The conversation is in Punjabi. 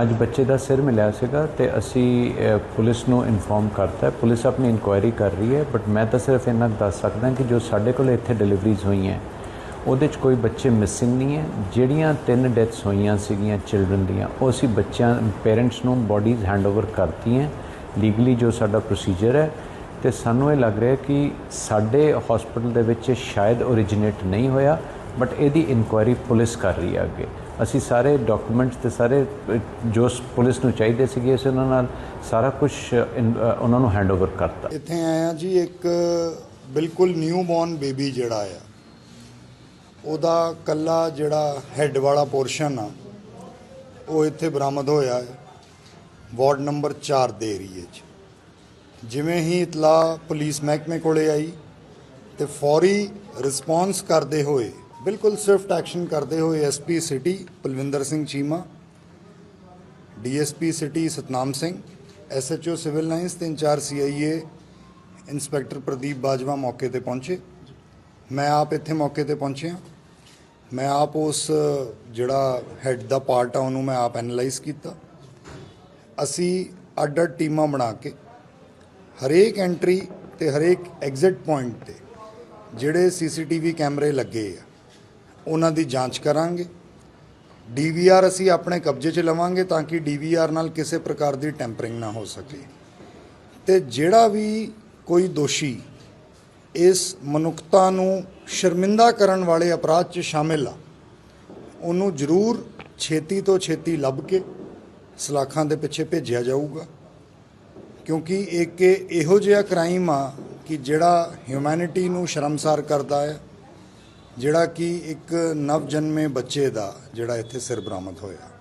ਅੱਜ ਬੱਚੇ ਦਾ ਸਿਰ ਮਿਲਿਆ ਸੀਗਾ ਤੇ ਅਸੀਂ ਪੁਲਿਸ ਨੂੰ ਇਨਫੋਰਮ ਕਰਤਾ ਪੁਲਿਸ ਆਪਣੀ ਇਨਕੁਆਇਰੀ ਕਰ ਰਹੀ ਹੈ, ਬਟ ਮੈਂ ਤਾਂ ਸਿਰਫ ਇਹਨਾਂ ਦੱਸ ਸਕਦਾ ਕਿ ਜੋ ਸਾਡੇ ਕੋਲ ਇੱਥੇ ਡਿਲੀਵਰੀਜ਼ ਹੋਈਆਂ, ਉਹਦੇ 'ਚ ਕੋਈ ਬੱਚੇ ਮਿਸਿੰਗ ਨਹੀਂ ਹੈ। ਜਿਹੜੀਆਂ ਤਿੰਨ ਡੈਥਸ ਹੋਈਆਂ ਸੀਗੀਆਂ ਚਿਲਡਰਨ ਦੀਆਂ, ਉਹ ਅਸੀਂ ਬੱਚਿਆਂ, ਪੇਰੈਂਟਸ ਨੂੰ ਬੋਡੀਜ਼ ਹੈਂਡਓਵਰ ਕਰਤੀਆਂ। ਲੀਗਲੀ ਜੋ ਸਾਡਾ ਪ੍ਰੋਸੀਜਰ ਹੈ, ਤੇ ਸਾਨੂੰ ਇਹ ਲੱਗ ਰਿਹਾ ਕਿ ਸਾਡੇ ਹਸਪੀਟਲ ਦੇ ਵਿੱਚ ਸ਼ਾਇਦ ਓਰੀਜਿਨੇਟ ਨਹੀਂ ਹੋਇਆ। ਬਟ ਇਹਦੀ ਇਨਕੁਆਇਰੀ ਪੁਲਿਸ ਕਰ ਰਹੀ ਹੈ ਅੱਗੇ ਅਸੀਂ ਸਾਰੇ ਡਾਕੂਮੈਂਟਸ ਤੇ ਸਾਰੇ ਜੋ ਪੁਲਿਸ ਨੂੰ ਚਾਹੀਦੇ ਸੀਗੇ ਅਸੀਂ ਉਹਨਾਂ ਨਾਲ ਸਾਰਾ ਕੁਝ ਉਹਨਾਂ ਨੂੰ ਹੈਂਡਓਵਰ ਕਰਤਾ ਇੱਥੇ ਆਇਆ ਜੀ ਇੱਕ ਬਿਲਕੁਲ ਨਿਊ ਬੌਰਨ ਬੇਬੀ ਜਿਹੜਾ ਆ ਉਹਦਾ ਕੱਲਾ ਜਿਹੜਾ ਹੈੱਡ ਵਾਲਾ ਪੋਰਸ਼ਨ ਆ ਉਹ ਇੱਥੇ ਬਰਾਮਦ ਹੋਇਆ ਹੈ ਵਾਰਡ ਨੰਬਰ 4 ਦੇ ਏਰੀਏ 'ਚ ਜਿਵੇਂ ਹੀ ਇਤਲਾ ਪੁਲਿਸ ਮਹਿਕਮੇ ਕੋਲੇ ਆਈ ਤੇ ਫੌਰੀ ਰਿਸਪੌਂਸ ਕਰਦੇ ਹੋਏ ਬਿਲਕੁਲ ਸਵਿਫਟ ਐਕਸ਼ਨ ਕਰਦੇ ਹੋਏ SP city Palwinder Singh Cheema, DSP city Satnam Singh, SHO civil lines ਤੇ incharge CIA inspector Pradeep Bajwa ਮੌਕੇ ਤੇ ਪਹੁੰਚੇ। ਮੈਂ ਆਪ ਇੱਥੇ ਮੌਕੇ ਤੇ ਪਹੁੰਚਿਆ। ਮੈਂ ਆਪ ਉਸ, ਜਿਹੜਾ ਹੈੱਡ ਦਾ ਪਾਰਟ ਆ, ਉਹਨੂੰ ਮੈਂ ਆਪ ਐਨਲਾਈਜ਼ ਕੀਤਾ। ਅਸੀਂ ਅੱਡ ਅੱਡ ਟੀਮਾਂ ਬਣਾ ਕੇ ਹਰੇਕ ਐਂਟਰੀ ਤੇ ਹਰੇਕ ਐਗਜ਼ਿਟ ਪੁਆਇੰਟ ਤੇ ਜਿਹੜੇ ਸੀਸੀਟੀਵੀ ਕੈਮਰੇ ਲੱਗੇ ਆ ਉਹਨਾਂ ਦੀ ਜਾਂਚ ਕਰਾਂਗੇ। ਡੀਵੀਆਰ ਅਸੀਂ ਆਪਣੇ ਕਬਜ਼ੇ 'ਚ ਲਵਾਂਗੇ ਤਾਂ ਕਿ ਡੀਵੀਆਰ ਨਾਲ ਕਿਸੇ ਪ੍ਰਕਾਰ ਦੀ ਟੈਂਪਰਿੰਗ ਨਾ ਹੋ ਸਕੇ। ਤੇ ਜਿਹੜਾ ਵੀ ਕੋਈ ਦੋਸ਼ੀ ਇਸ ਮਨੁੱਖਤਾ ਨੂੰ ਸ਼ਰਮਿੰਦਾ ਕਰਨ ਵਾਲੇ ਅਪਰਾਧ 'ਚ ਸ਼ਾਮਿਲ ਆ, ਉਹਨੂੰ ਜ਼ਰੂਰ ਛੇਤੀ ਤੋਂ ਛੇਤੀ ਲੱਭ ਕੇ ਸਲਾਖਾਂ ਦੇ ਪਿੱਛੇ ਭੇਜਿਆ ਜਾਊਗਾ। ਕਿਉਂਕਿ ਇੱਕ ਇਹੋ ਜਿਹਾ ਕ੍ਰਾਈਮ ਆ ਕਿ ਜਿਹੜਾ ਹਿਊਮੈਨਿਟੀ ਨੂੰ ਸ਼ਰਮਸਾਰ ਕਰਦਾ ਹੈ। ਜਿਹੜਾ ਕਿ ਇੱਕ ਨਵ ਜਨਮੇ ਬੱਚੇ ਦਾ ਜਿਹੜਾ ਇੱਥੇ ਸਿਰ ਬਰਾਮਦ ਹੋਇਆ।